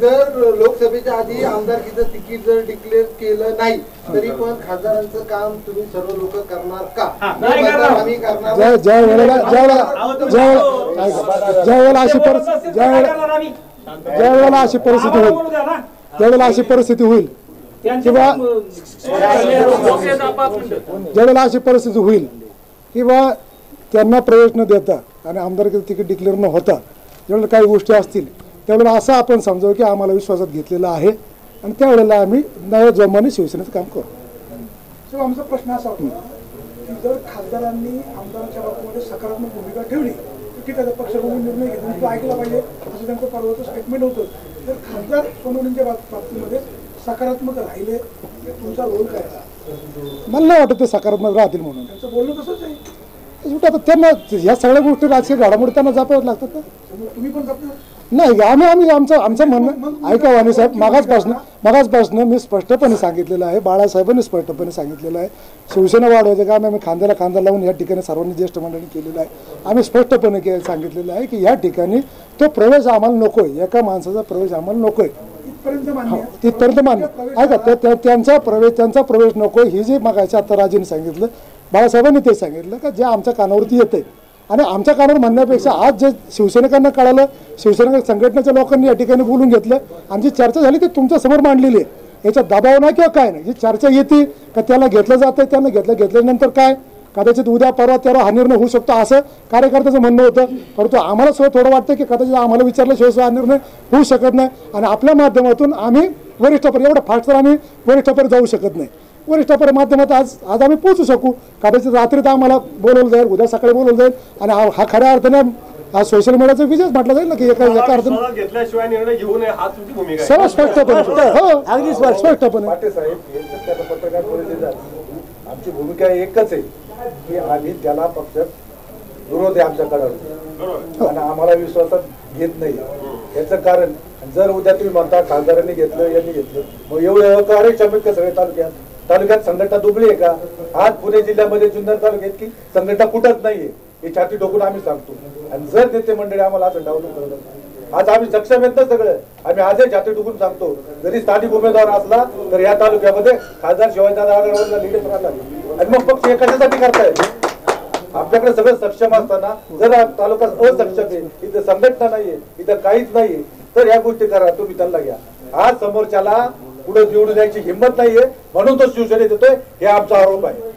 जर लोकसभेच्या आधी आमदारकीचं तिकीट जर डिक्लेअर केलं नाही तरी पण खासदारांचं काम तुम्ही सर्व लोक करणार का? हा, नाही मतदार करणार. आम्ही करणार ज्या ज्या वेळेला ज्या वेळेला अहो, तुम्ही- ज्या वेळेला ऐका, ज्या वेळेला अशी परिस्थिती ज्या वेळेला? ज्या वेळेला अशी परिस्थिती होईल. बोलू द्या ना. ज्या वेळेला अशी परिस्थिती होईल. किंवा- पण, अं, ज्या वेळेला अशी परिस्थिती होईल. किंवा त्यांना प्रवेश न देता आणि आमदारकीचं तिकीट डिक्लेअर न होता ज्यावेळेला काही गोष्टी असतील. त्यावेळेला असं आपण समजावं की आम्हाला विश्वासात घेतलेलं आहे आणि त्यावेळेला आम्ही नव्या जोमाने शिवसेनेचं काम करू. आमचा प्रश्न असा होता की जर खासदारांनी आमदारांच्या बाबतीमध्ये सकारात्मक भूमिका ठेवली तर ठीक आहे पक्ष बघून निर्णय घेतला? तो ऐकला पाहिजे. असं त्यांचं परवाचं स्टेटमेंट होतं. तर खासदार सोनवणींच्या बाब- बाबतीमध्ये सकारात्मक राहिले तुमचा रोल काय? मला नाही वाटत ते सकारात्मक राहतील म्हणून. त्यांचं बोलणं तसंच आहे. आता त्यांना ह्या सगळ्या गोष्टी राजकीय घडामोडी त्यांना जपाव्याच लागतात ना. त्यामुळे तुम्ही पण जपणार? नाही आम्ही आम्ही आमचं आमचं म्हणणं ऐका वाणी साहेब मागासपासनं मागासपासनं मी स्पष्टपणे सांगितलेलं आहे बाळासाहेबांनी स्पष्टपणे सांगितलेलं आहे. शिवसेना वाढवायचं काम आम्ही खांद्याला खांदा लावून या ठिकाणी सर्वांनी ज्येष्ठ मंडळी केलेलं आहे. आम्ही स्पष्टपणे के सांगितलेलं आहे की या ठिकाणी तो प्रवेश आम्हाला नको आहे एका माणसाचा प्रवेश आम्हाला नको आहे. तिथपर्यंत मान्य ऐका त्या- त्या- त्यांचा प्रवेश त्यांचा प्रवेश नको ही जी मगाशी आता राजेने सांगितलं बाळासाहेबांनी ते सांगितलं का जे आमच्या कानावरती येते आणि आमच्या कानावर म्हणण्यापेक्षा आज जे शिवसैनिकांना कळालं शिवसैनिक संघटनेच्या लोकांनी या ठिकाणी बोलून घेतलं आणि जी चर्चा झाली ती तुमच्यासमोर मांडलेली आहे. याच्यात दबाव नाही किंवा काय नाही. जी चर्चा येते का त्याला घेतलं जातं त्यांना घेतलं घेतल्यानंतर काय? कदाचित उद्या परवा त्यावर हा निर्णय होऊ शकतो असं कार्यकर्त्याचं म्हणणं होतं. परंतु आम्हाला सुद्धा थोडं वाटतं की कदाचित आम्हाला विचारल्याशिवाय सुद्धा हा निर्णय होऊ शकत नाही. आणि आपल्या माध्यमातून आम्ही वरिष्ठापर्यंत एवढं फास्ट तर आम्ही वरिष्ठापर्यंत जाऊ शकत नाही. वरिष्ठापर्यंत माध्यमात आज आज आम्ही पोहोचू शकू. कदाचित रात्री तर आम्हाला बोलवलं जाईल उद्या सकाळी बोलवलं जाईल. आणि हा- खऱ्या अर्थाने हा सोशल मीडियाचा विजयच म्हटलं जाईल ना की एका एका अर्थाने विश्वासात घेतल्याशिवाय निर्णय घेऊ नये हा तुमची भूमिका आहे. सर्व स्पष्टपणे. हो अगदी स्पष्टपणे. पाटे साहेब हे आमची भूमिका एकच आहे की आम्ही त्याला पक्ष विरोध आहे आमच्याकडे आणि आम्हाला विश्वासात घेत नाही. याचं कारण जर उद्या तुम्ही म्हणता खासदारांनी घेतलं यांनी घेतलं मग एवढं कार्यक्षमित का सगळे तालुक्यात? तालुक्यात संघटना दुबळी आहे का? आज पुणे जिल्ह्यामध्ये जुन्नर तालुक्यात की संघटना कुठंच नाहीये. हे छाती डोकून आम्ही सांगतो. आणि जर नेते मंडळी आम्हाला असं डावलून करत आज आम्ही सक्षम येत सगळं. आम्ही आजही छाती ठोकून सांगतो. जरी स्थानिक उमेदवार असला तर या तालुक्यामध्ये खासदार शिवाजीदादा राहणार आणि मग पक्ष हे कशासाठी करतायत? आपल्याकडे सगळं सक्षम असताना जर तालुका असक्षम आहे इथं संघटना नाहीये इथं काहीच नाहीये तर या गोष्टी करा तुम्ही त्यांना घ्या. आज समोरच्याला पुढे निवडून जायची हिंमत नाहीये म्हणून तो शिवसेनेत येतोय हे आमचा आरोप आहे.